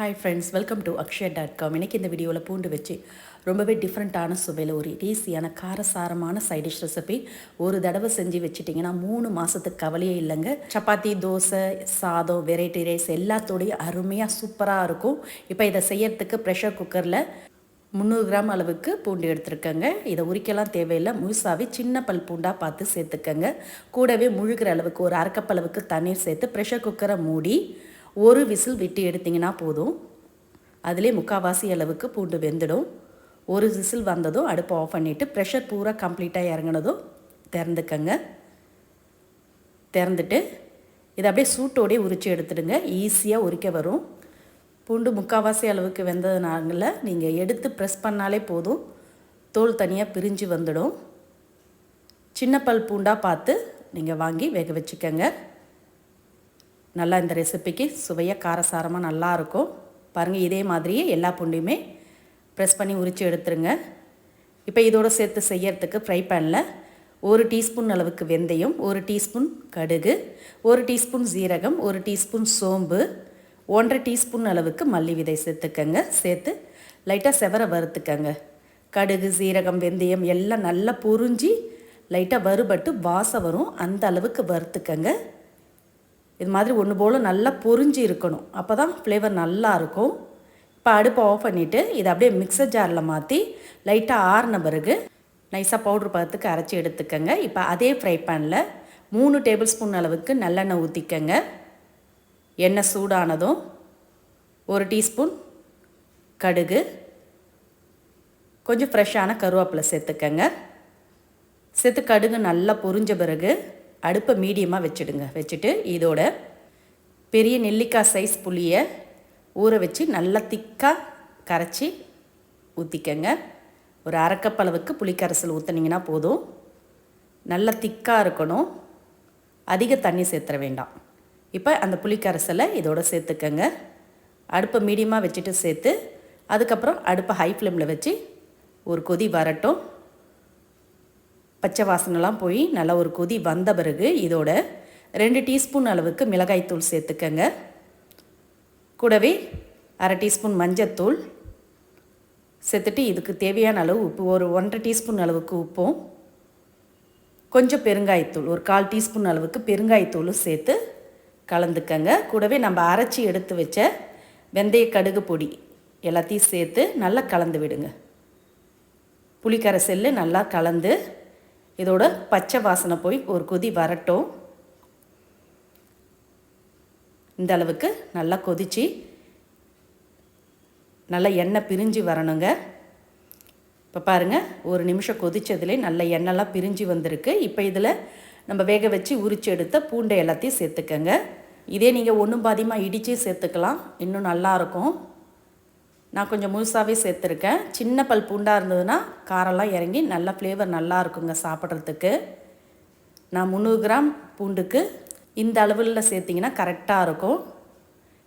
Hi friends welcome to Akshaya dot com இன்றைக்கி இந்த வீடியோவில் பூண்டு வச்சு ரொம்பவே டிஃப்ரெண்ட்டான சுவையில் ஒரு ஈஸியான காரசாரமான சைடிஷ் ரெசிபி ஒரு தடவை செஞ்சு வச்சுட்டிங்கன்னா மூணு மாதத்துக்கு கவலையே இல்லைங்க. சப்பாத்தி தோசை சாதம் வெரைட்டி ரைஸ் எல்லாத்தோடையும் அருமையாக சூப்பராக இருக்கும். இப்போ இதை செய்யறதுக்கு ப்ரெஷர் குக்கரில் முந்நூறு கிராம் அளவுக்கு பூண்டு எடுத்துருக்கங்க. இதை உரிக்கலாம் தேவையில்லை. முழுசாகவே சின்ன பல் பூண்டாக பார்த்து சேர்த்துக்கங்க. கூடவே முழுகிற அளவுக்கு ஒரு அரைக்கப்பளவுக்கு தண்ணீர் சேர்த்து ப்ரெஷர் குக்கரை மூடி ஒரு விசில் விட்டு எடுத்திங்கன்னா போதும். அதிலே முக்கால்வாசி அளவுக்கு பூண்டு வெந்துடும். ஒரு விசில் வந்ததும் அடுப்பை ஆஃப் பண்ணிவிட்டு ப்ரெஷர் பூரா கம்ப்ளீட்டாக இறங்கினதும் திறந்துக்கங்க. திறந்துட்டு இதை அப்படியே சூட்டோடே உரித்து எடுத்துடுங்க. ஈஸியாக உரிக்க வரும். பூண்டு முக்கால்வாசி அளவுக்கு வெந்ததுனால நீங்கள் எடுத்து ப்ரெஸ் பண்ணாலே போதும். தோல் தனியாக பிரிஞ்சு வந்துடும். சின்ன பல் பூண்டாக பார்த்து நீங்கள் வாங்கி வேக வச்சுக்கோங்க. நல்லா இந்த ரெசிபிக்கு சுவையாக காரசாரமாக நல்லாயிருக்கும் பாருங்கள் இதே மாதிரியே எல்லா பூண்டையுமே ப்ரெஸ் பண்ணி உரித்து எடுத்துருங்க. இப்போ இதோடு சேர்த்து செய்யறதுக்கு ஃப்ரை பேனில் ஒரு டீஸ்பூன் அளவுக்கு வெந்தயம் ஒரு டீஸ்பூன் கடுகு ஒரு டீஸ்பூன் சீரகம் ஒரு டீஸ்பூன் சோம்பு ஒன்றரை டீஸ்பூன் அளவுக்கு மல்லி விதை சேர்த்துக்கங்க. சேர்த்து லைட்டாக செவர வறுத்துக்கங்க. கடுகு சீரகம் வெந்தயம் எல்லாம் நல்லா பொறிஞ்சி லைட்டாக வறுபட்டு வாசம் வரும். அந்த அளவுக்கு வறுத்துக்கங்க. இது மாதிரி ஒன்று போல் நல்லா பொறிஞ்சு இருக்கணும். அப்போ தான் ஃப்ளேவர் நல்லாயிருக்கும் இப்போ அடுப்பை ஆஃப் பண்ணிவிட்டு இதை அப்படியே மிக்சர் ஜாரில் மாற்றி லைட்டாக ஆறின பிறகு நைஸாக பவுட்ரு பதத்துக்கு அரைச்சி எடுத்துக்கோங்க. இப்போ அதே ஃப்ரை பேனில் மூணு டேபிள் ஸ்பூன் அளவுக்கு நல்லெண்ணெய் ஊற்றிக்கங்க எண்ணெய் சூடானதும் ஒரு டீஸ்பூன் கடுகு கொஞ்சம் ஃப்ரெஷ்ஷான கருவேப்பிலை சேர்த்துக்கங்க. சேர்த்து கடுகு நல்லா பொரிஞ்ச பிறகு அடுப்பை மீடியமாக வச்சுடுங்க. வச்சுட்டு இதோட பெரிய நெல்லிக்காய் சைஸ் புளியை ஊற வச்சு நல்லா திக்காக கரைச்சி ஊற்றிக்கங்க ஒரு அரைக்கப்பளவுக்கு புளிக்கரைசல் ஊற்றுனீங்கன்னா போதும். நல்லா திக்காக இருக்கணும். அதிக தண்ணி சேர்த்துற வேண்டாம். இப்போ அந்த புளிக்கரைசலை இதோட சேர்த்துக்கங்க. அடுப்பை மீடியமாக வச்சுட்டு சேர்த்து அதுக்கப்புறம் அடுப்பை ஹை ஃப்ளேமில் வச்சு ஒரு கொதி வரட்டும். பச்சை வாசனைலாம் போய் நல்லா ஒரு கொதி வந்த பிறகு இதோட ரெண்டு டீஸ்பூன் அளவுக்கு மிளகாய்த்தூள் சேர்த்துக்கங்க. கூடவே அரை டீஸ்பூன் மஞ்சத்தூள் சேர்த்துட்டு இதுக்கு தேவையான அளவு உப்பு ஒரு ஒன்றரை டீஸ்பூன் அளவுக்கு உப்பும் கொஞ்சம் பெருங்காயத்தூள் ஒரு கால் டீஸ்பூன் அளவுக்கு பெருங்காயத்தூளும் சேர்த்து கலந்துக்கங்க. கூடவே நம்ம அரைச்சி எடுத்து வச்ச வெந்தய கடுகு பொடி எல்லாத்தையும் சேர்த்து நல்லா கலந்து விடுங்க. புளிக்கரை செல்லு நல்லா கலந்து இதோட பச்சை வாசனை போய் ஒரு கொதி வரட்டும். இந்த அளவுக்கு நல்லா கொதித்து நல்லா எண்ணெய் பிரிஞ்சு வரணுங்க. இப்போ பாருங்கள் ஒரு நிமிஷம் கொதித்ததுலே நல்ல எண்ணெய்லாம் பிரிஞ்சு வந்திருக்கு. இப்போ இதில் நம்ம வேக வச்சு உரிச்சு எடுத்த பூண்டை எல்லாத்தையும் சேர்த்துக்கங்க. இதே நீங்கள் ஒன்றும் பாதியமாக இடித்து சேர்த்துக்கலாம். இன்னும் நல்லாயிருக்கும் நான் கொஞ்சம் முழுசாகவே சேர்த்துருக்கேன். சின்ன பல் பூண்டாக இருந்ததுன்னா காரெல்லாம் இறங்கி நல்லா ஃப்ளேவர் நல்லா இருக்குங்க சாப்பிட்றதுக்கு. நான் முந்நூறு கிராம் பூண்டுக்கு இந்த அளவில் சேர்த்திங்கன்னா கரெக்டாக இருக்கும்.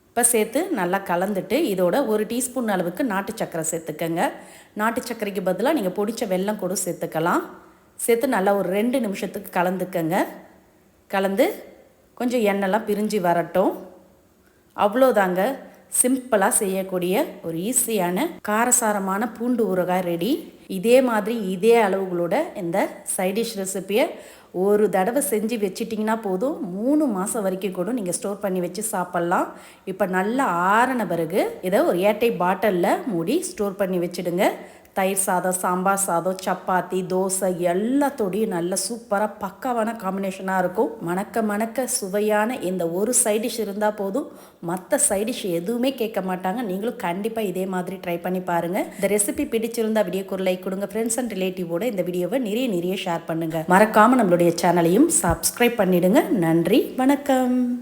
இப்போ சேர்த்து நல்லா கலந்துட்டு இதோட ஒரு டீஸ்பூன் அளவுக்கு நாட்டு சக்கரை சேர்த்துக்கங்க. நாட்டு சர்க்கரைக்கு பதிலாக நீங்கள் பொடிச்ச வெல்லம் கூட சேர்த்துக்கலாம். சேர்த்து நல்லா ஒரு ரெண்டு நிமிஷத்துக்கு கலந்துக்கங்க. கலந்து கொஞ்சம் எண்ணெய்லாம் பிரிஞ்சு வரட்டும். அவ்வளோதாங்க. சிம்பிளாக செய்யக்கூடிய ஒரு ஈஸியான காரசாரமான பூண்டு ஊறுகாய் ரெடி இதே மாதிரி இதே அளவுகளோட இந்த சைடிஷ் ரெசிப்பியை ஒரு தடவை செஞ்சு வச்சிட்டிங்கன்னா போதும். மூணு மாதம் வரைக்கும் கூட நீங்கள் ஸ்டோர் பண்ணி வச்சு சாப்பிட்லாம். இப்போ நல்லா ஆறின பிறகு இதை ஒரு ஏட்டை பாட்டிலில் மூடி ஸ்டோர் பண்ணி வச்சுடுங்க. தயிர் சாதம் சாம்பார் சாதம் சப்பாத்தி தோசை எல்லாத்தோடையும் நல்ல சூப்பராக பக்காவான காம்பினேஷனாக இருக்கும். மணக்க மணக்க சுவையான இந்த ஒரு சைடிஷ் இருந்தால் போதும். மற்ற சைடிஷ் எதுவுமே கேட்க மாட்டாங்க. நீங்களும் கண்டிப்பாக இதே மாதிரி ட்ரை பண்ணி பாருங்கள் இந்த ரெசிபி பிடிச்சிருந்தா வீடியோக்கு ஒரு லைக் கொடுங்க. ஃப்ரெண்ட்ஸ் அண்ட் ரிலேட்டிவோட இந்த வீடியோவை நிறைய நிறைய ஷேர் பண்ணுங்கள் மறக்காமல் நம்மளுடைய சேனலையும் சப்ஸ்கிரைப் பண்ணிடுங்க. நன்றி வணக்கம்.